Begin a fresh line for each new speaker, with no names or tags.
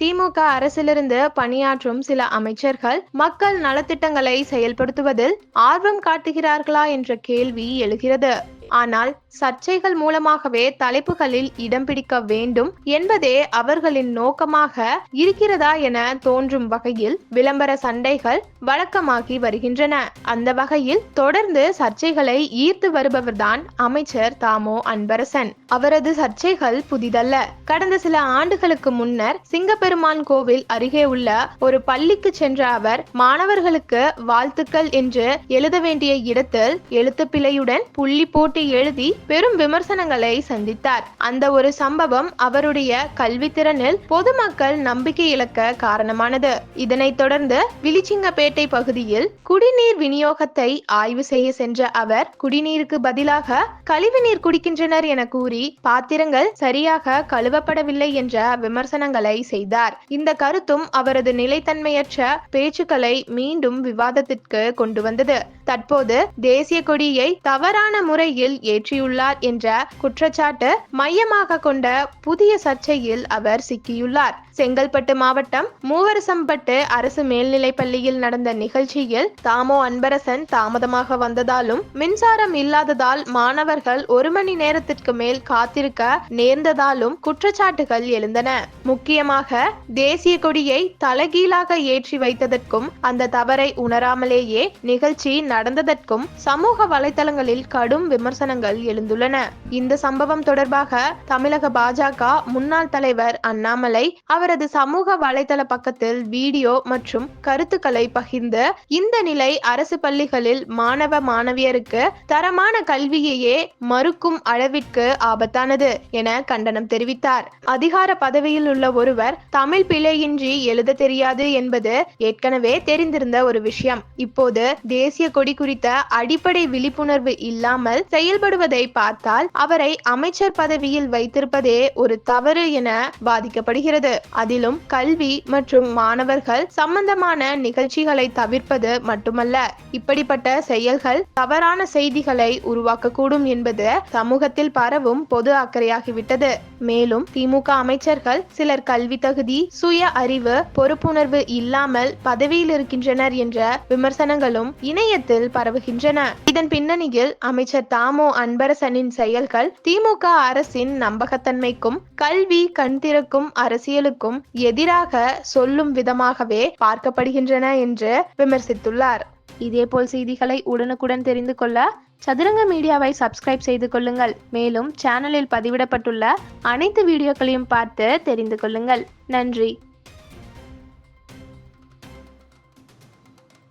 திமுக அரசிலிருந்து பணியாற்றும் சில அமைச்சர்கள் மக்கள் நலத்திட்டங்களை செயல்படுத்துவதில் ஆர்வம் காட்டுகிறார்களா என்ற கேள்வி எழுகிறது. ஆனால் சர்ச்சைகள் மூலமாகவே தலைப்புகளில் இடம் பிடிக்க வேண்டும் என்பதே அவர்களின் நோக்கமாக இருக்கிறதா என தோன்றும் வகையில் விளம்பர சண்டைகள் வழக்கமாகி வருகின்றன. அந்த வகையில் தொடர்ந்து சர்ச்சைகளை ஈர்த்து வருபவர்தான் அமைச்சர் தாமோ அன்பரசன். அவரது சர்ச்சைகள் புதிதல்ல. கடந்த சில ஆண்டுகளுக்கு முன்னர் சிங்கப்பெருமான் கோவில் அருகே உள்ள ஒரு பள்ளிக்கு சென்ற அவர் மாணவர்களுக்கு வாழ்த்துக்கள் என்று எழுத வேண்டிய இடத்தில் எழுத்துப்பிழையுடன் புள்ளி போட்டு எழுதி பெரும் விமர்சனங்களை சந்தித்தார். அந்த ஒரு சம்பவம் அவருடைய கல்வித்திறனில் பொதுமக்கள் நம்பிக்கை இழக்க காரணமானது. இதனைத் தொடர்ந்து விழிச்சிங்கப்பேட்டை பகுதியில் குடிநீர் விநியோகத்தை ஆய்வு செய்ய சென்ற அவர் குடிநீருக்கு பதிலாக கழிவுநீர் குடிக்கின்றனர் என கூறி பாத்திரங்கள் சரியாக கழுவப்படவில்லை என்ற விமர்சனங்களை செய்தார். இந்த கருத்தும் அவரது நிலைத்தன்மையற்ற பேச்சுக்களை மீண்டும் விவாதத்திற்கு கொண்டு வந்தது. தற்போது தேசிய கொடியை தவறான முறையில் ஏற்றியுள்ளார் என்ற குற்றச்சாட்டு மையமாக கொண்ட புதிய சர்ச்சையில் அவர் சிக்கியுள்ளார். செங்கல்பட்டு மாவட்டம் மூவரசம்பட்டு அரசு மேல்நிலைப் பள்ளியில் நடந்த நிகழ்ச்சியில் தாமோ அன்பரசன் தாமதமாக வந்ததாலும் மின்சாரம் இல்லாததால் மாணவர்கள் ஒரு மணி நேரத்திற்கு மேல் காத்திருக்க நேர்ந்ததாலும் குற்றச்சாட்டுகள் எழுந்தன. முக்கியமாக தேசிய கொடியை தலைகீழாக ஏற்றி வைத்ததற்கும் அந்த தவறை உணராமலேயே நிகழ்ச்சி நடந்ததற்கும் சமூக வலைதளங்களில் கடும் விமர்சனங்கள் எழுந்துள்ளன. இந்த சம்பவம் தொடர்பாக தமிழக பாஜக முன்னாள் தலைவர் அண்ணாமலை அவரது சமூக வலைதள பக்கத்தில் வீடியோ மற்றும் கருத்துக்களை பகிர்ந்து இந்த நிலை அரசு பள்ளிகளில் மாணவ மாணவியருக்கு தரமான கல்வியையே மறுக்கும் அளவிற்கு ஆபத்தானது என கண்டனம் தெரிவித்தார். அதிகார பதவியில் உள்ள ஒருவர் தமிழ் பிழையின்றி எழுத தெரியாது என்பது ஏற்கனவே தெரிந்திருந்த ஒரு விஷயம். இப்போது தேசிய கொடி குறித்த அடிப்படை விழிப்புணர்வு இல்லாமல் செயல்படுவதை பார்த்தால் அவரை அமைச்சர் பதவியில் வைத்திருப்பதே ஒரு தவறு என பாதிக்கப்படுகிறது. அதிலும் கல்வி மற்றும் மாணவர்கள் சம்பந்தமான நிகழ்ச்சிகளை தவிர்ப்பது மட்டுமல்ல இப்படிப்பட்ட செயல்கள் தவறான செய்திகளை உருவாக்கக்கூடும் என்பது சமூகத்தில் பரவும் பொது அக்கறையாகிவிட்டது. மேலும் திமுக அமைச்சர்கள் சிலர் கல்வி தகுதி சுய அறிவு பொறுப்புணர்வு இல்லாமல் பதவியில் இருக்கின்றனர் என்ற விமர்சனங்களும் இணையத்தில் பரவுகின்றன. இதன் பின்னணியில் அமைச்சர் தாமோ அன்பரசனின் செயல்கள் திமுக அரசின் நம்பகத்தன்மைக்கும் கல்வி கண் திறக்கும் அரசியலுக்கும் எதிராக சொல்லும் விதமாகவே பார்க்கப்படுகின்றன என்று விமர்சித்துள்ளார். இதேபோல் செய்திகளை உடனுக்குடன் தெரிந்து கொள்ள சதுரங்க மீடியாவை சப்ஸ்கிரைப் செய்து கொள்ளுங்கள். மேலும் சேனலில் பதிவிடப்பட்டுள்ள அனைத்து வீடியோக்களையும் பார்த்து தெரிந்து கொள்ளுங்கள். நன்றி.